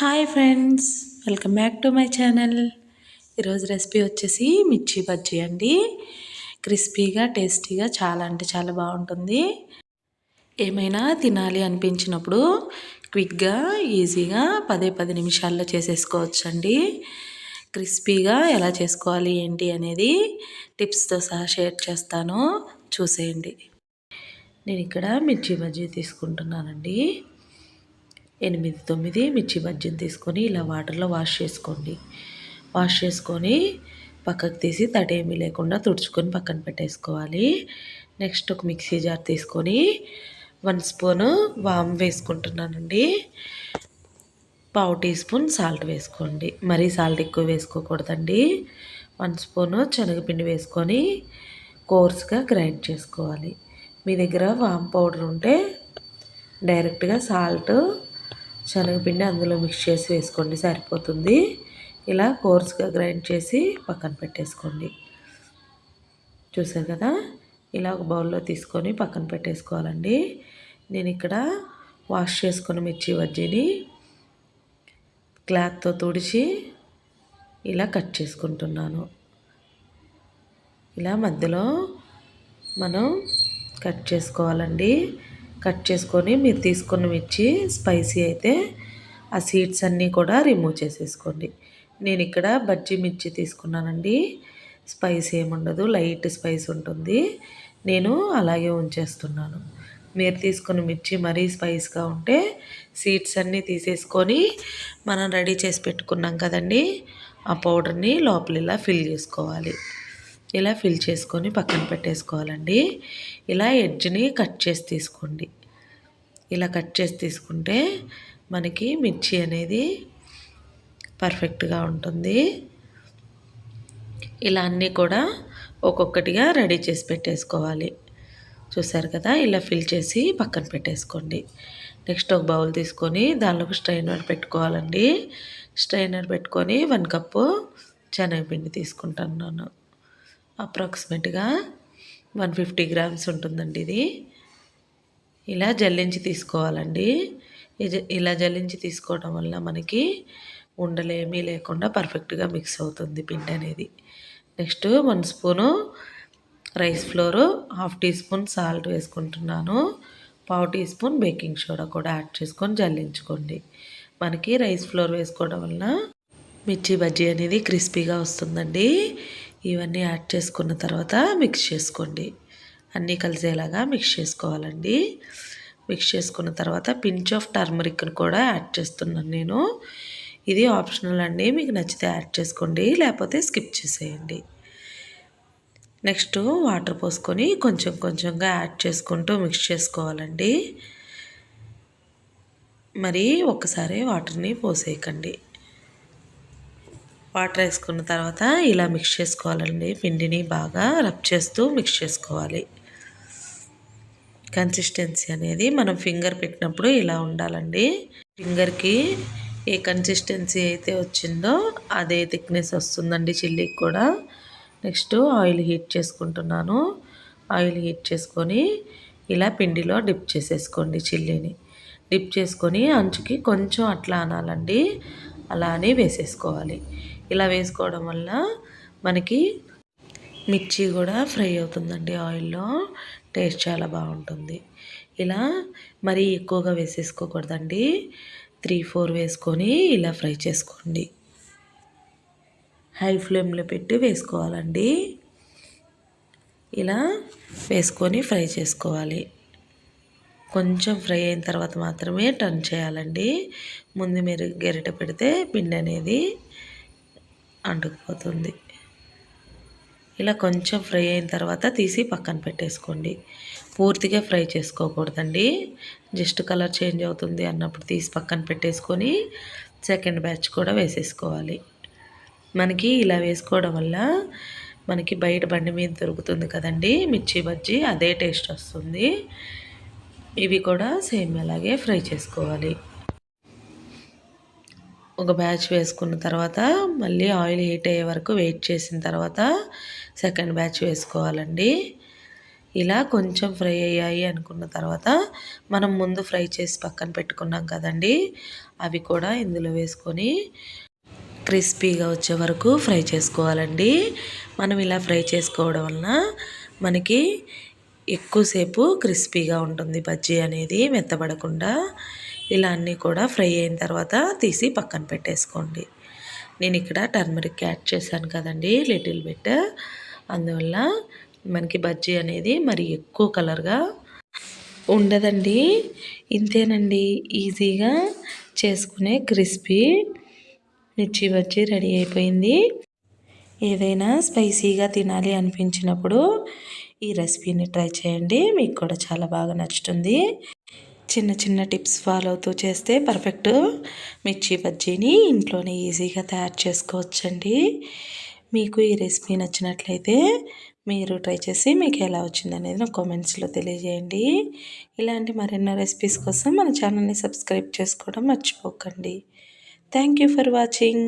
Hi friends welcome back to my channel. ఈరోజు recipe వచ్చేసి మిర్చి బజ్జీ అండి. క్రిస్పీగా టేస్టీగా చాలా అంటే చాలా బాగుంటుంది. ఏమైనా తినాలి అనిపించినప్పుడు క్విక్గా ఈజీగా పదే పది నిమిషాల్లో చేసేసుకోవచ్చు అండి క్రిస్పీగా ఎలా చేసుకోవాలి ఏంటి అనేది టిప్స్తో సహా షేర్ చేస్తాను. చూసేయండి. నేను ఇక్కడ మిర్చి బజ్జీ తీసుకుంటున్నానండి. ఎనిమిది తొమ్మిది మిర్చి బజ్జీని తీసుకొని ఇలా వాటర్లో వాష్ చేసుకోండి. వాష్ చేసుకొని పక్కకు తీసి తడేమీ లేకుండా తుడుచుకొని పక్కన పెట్టేసుకోవాలి. నెక్స్ట్ ఒక మిక్సీ జార్ తీసుకొని వన్ స్పూను వామ్ వేసుకుంటున్నానండి. పావు టీ స్పూన్ సాల్ట్ వేసుకోండి. మరీ సాల్ట్ ఎక్కువ వేసుకోకూడదండి. వన్ స్పూను శనగపిండి వేసుకొని కోర్స్గా గ్రైండ్ చేసుకోవాలి. మీ దగ్గర వామ్ పౌడర్ ఉంటే డైరెక్ట్గా సాల్ట్ శనగపిండి అందులో మిక్స్ చేసి వేసుకోండి సరిపోతుంది. ఇలా కోర్స్గా గ్రైండ్ చేసి పక్కన పెట్టేసుకోండి. చూసారు కదా? ఇలా ఒక బౌల్లో తీసుకొని పక్కన పెట్టేసుకోవాలండి. నేను ఇక్కడ వాష్ చేసుకున్న మిర్చి వజ్జీని క్లాత్తో తుడిచి ఇలా కట్ చేసుకుంటున్నాను. ఇలా మధ్యలో మనం కట్ చేసుకోవాలండి. కట్ చేసుకొని మీరు తీసుకున్న మిర్చి స్పైసీ అయితే ఆ సీడ్స్ అన్నీ కూడా రిమూవ్ చేసేసుకోండి. నేను ఇక్కడ బజ్జీ మిర్చి తీసుకున్నానండి. స్పైస్ ఏముండదు లైట్ స్పైస్ ఉంటుంది. నేను అలాగే ఉంచేస్తున్నాను. మీరు తీసుకున్న మిర్చి మరీ స్పైస్గా ఉంటే సీడ్స్ అన్నీ తీసేసుకొని మనం రెడీ చేసి పెట్టుకున్నాం కదండి ఆ పౌడర్ని లోపల ఇలా ఫిల్ చేసుకోవాలి. ఇలా ఫిల్ చేసుకొని పక్కన పెట్టేసుకోవాలండి. ఇలా ఎడ్జ్ని కట్ చేసి తీసుకోండి. ఇలా కట్ చేసి తీసుకుంటే మనకి మిర్చి అనేది పర్ఫెక్ట్గా ఉంటుంది. ఇలా అన్నీ కూడా ఒక్కొక్కటిగా రెడీ చేసి పెట్టేసుకోవాలి. చూసారు కదా? ఇలా ఫిల్ చేసి పక్కన పెట్టేసుకోండి. నెక్స్ట్ ఒక బౌల్ తీసుకొని దానిలోకి స్ట్రైనర్ పెట్టుకోవాలండి. స్ట్రైనర్ పెట్టుకొని వన్ కప్పు శనగపిండి తీసుకుంటున్నాను అప్రాక్సిమేట్గా వన్ ఫిఫ్టీ గ్రామ్స్ ఉంటుందండి ఇది. ఇలా జల్లించి తీసుకోవాలండి. ఇలా జల్లించి తీసుకోవడం వల్ల మనకి ఉండలేమీ లేకుండా పర్ఫెక్ట్గా మిక్స్ అవుతుంది పిండి అనేది. Next one spoon rice flour half teaspoon salt వేసుకుంటున్నాను. పావు టీ స్పూన్ బేకింగ్ సోడా కూడా యాడ్ చేసుకొని జల్లించుకోండి. మనకి రైస్ ఫ్లోర్ వేసుకోవడం వల్ల మిర్చి బజ్జీ అనేది క్రిస్పీగా వస్తుందండి. ఇవన్నీ యాడ్ చేసుకున్న తర్వాత మిక్స్ చేసుకోండి. అన్నీ కలిసేలాగా మిక్స్ చేసుకోవాలండి. మిక్స్ చేసుకున్న తర్వాత పించ్ ఆఫ్ టర్మరిక్ని కూడా యాడ్ చేస్తున్నాను నేను. ఇది ఆప్షనల్ అండి. మీకు నచ్చితే యాడ్ చేసుకోండి. లేకపోతే స్కిప్ చేసేయండి. నెక్స్ట్ వాటర్ పోసుకొని కొంచెం కొంచెంగా యాడ్ చేసుకుంటూ మిక్స్ చేసుకోవాలండి. మరి ఒకసారి వాటర్ని పోసేయకండి. వాటర్ వేసుకున్న తర్వాత ఇలా మిక్స్ చేసుకోవాలండి. పిండిని బాగా రబ్ చేస్తూ మిక్స్ చేసుకోవాలి. కన్సిస్టెన్సీ అనేది మనం ఫింగర్ పెట్టినప్పుడు ఇలా ఉండాలండి. ఫింగర్కి ఏ కన్సిస్టెన్సీ అయితే వచ్చిందో అదే థిక్నెస్ వస్తుందండి చిల్లీకి కూడా. నెక్స్ట్ ఆయిల్ హీట్ చేసుకుంటున్నాను. ఆయిల్ హీట్ చేసుకొని ఇలా పిండిలో డిప్ చేసేసుకోండి చిల్లీని. డిప్ చేసుకొని అంచుకి కొంచెం అట్లా అనాలండి. అలా అని వేసేసుకోవాలి. ఇలా వేసుకోవడం వల్ల మనకి మిర్చి కూడా ఫ్రై అవుతుందండి ఆయిల్లో. టేస్ట్ చాలా బాగుంటుంది. ఇలా మరీ ఎక్కువగా వేసేసుకోకూడదండి. త్రీ ఫోర్ వేసుకొని ఇలా ఫ్రై చేసుకోండి. హై ఫ్లేమ్లో పెట్టి వేసుకోవాలండి. ఇలా వేసుకొని ఫ్రై చేసుకోవాలి. కొంచెం ఫ్రై అయిన తర్వాత మాత్రమే టర్న్ చేయాలండి. ముందు మీరు గెరిట పెడితే పిండి అనేది అంటుకుపోతుంది. ఇలా కొంచెం ఫ్రై అయిన తర్వాత తీసి పక్కన పెట్టేసుకోండి. పూర్తిగా ఫ్రై చేసుకోకూడదండి. జస్ట్ కలర్ చేంజ్ అవుతుంది అన్నప్పుడు తీసి పక్కన పెట్టేసుకొని సెకండ్ బ్యాచ్ కూడా వేసేసుకోవాలి. మనకి ఇలా వేసుకోవడం వల్ల మనకి బయట బండి మీద దొరుకుతుంది కదండి. మిర్చి బజ్జీ అదే టేస్ట్ వస్తుంది. ఇవి కూడా సేమ్ అలాగే ఫ్రై చేసుకోవాలి. ఒక బ్యాచ్ వేసుకున్న తర్వాత మళ్ళీ ఆయిల్ హీట్ అయ్యే వరకు వెయిట్ చేసిన తర్వాత సెకండ్ బ్యాచ్ వేసుకోవాలండి. ఇలా కొంచెం ఫ్రై అయ్యాయి అనుకున్న తర్వాత మనం ముందు ఫ్రై చేసి పక్కన పెట్టుకున్నాం కదండి అవి కూడా ఇందులో వేసుకొని క్రిస్పీగా వచ్చే వరకు ఫ్రై చేసుకోవాలండి. మనం ఇలా ఫ్రై చేసుకోవడం వలన మనకి ఎక్కువసేపు క్రిస్పీగా ఉంటుంది బజ్జీ అనేది మెత్తబడకుండా. ఇలా అన్నీ కూడా ఫ్రై అయిన తర్వాత తీసి పక్కన పెట్టేసుకోండి. నేను ఇక్కడ టర్మరిక్ యాడ్ చేశాను కదండి లిటిల్ బిట్. అందువల్ల మనకి బజ్జీ అనేది మరి ఎక్కువ కలర్గా ఉండదండి. ఇంతేనండి ఈజీగా చేసుకునే క్రిస్పీ మిర్చి బజ్జీ రెడీ అయిపోయింది. ఏదైనా స్పైసీగా తినాలి అనిపించినప్పుడు ఈ రెసిపీని ట్రై చేయండి. మీకు కూడా చాలా బాగా నచ్చుతుంది. చిన్న చిన్న టిప్స్ ఫాలో అవుతూ చేస్తే పర్ఫెక్ట్. మిర్చి బజ్జీని ఇంట్లోనే ఈజీగా తయారు చేసుకోవచ్చండి. మీకు ఈ రెసిపీ నచ్చినట్లయితే మీరు ట్రై చేసి మీకు ఎలా వచ్చింది అనేది నాకు కామెంట్స్లో తెలియజేయండి. ఇలాంటి మరెన్నో రెసిపీస్ కోసం మన ఛానల్ని సబ్స్క్రైబ్ చేసుకోవడం మర్చిపోకండి. Thank you for watching.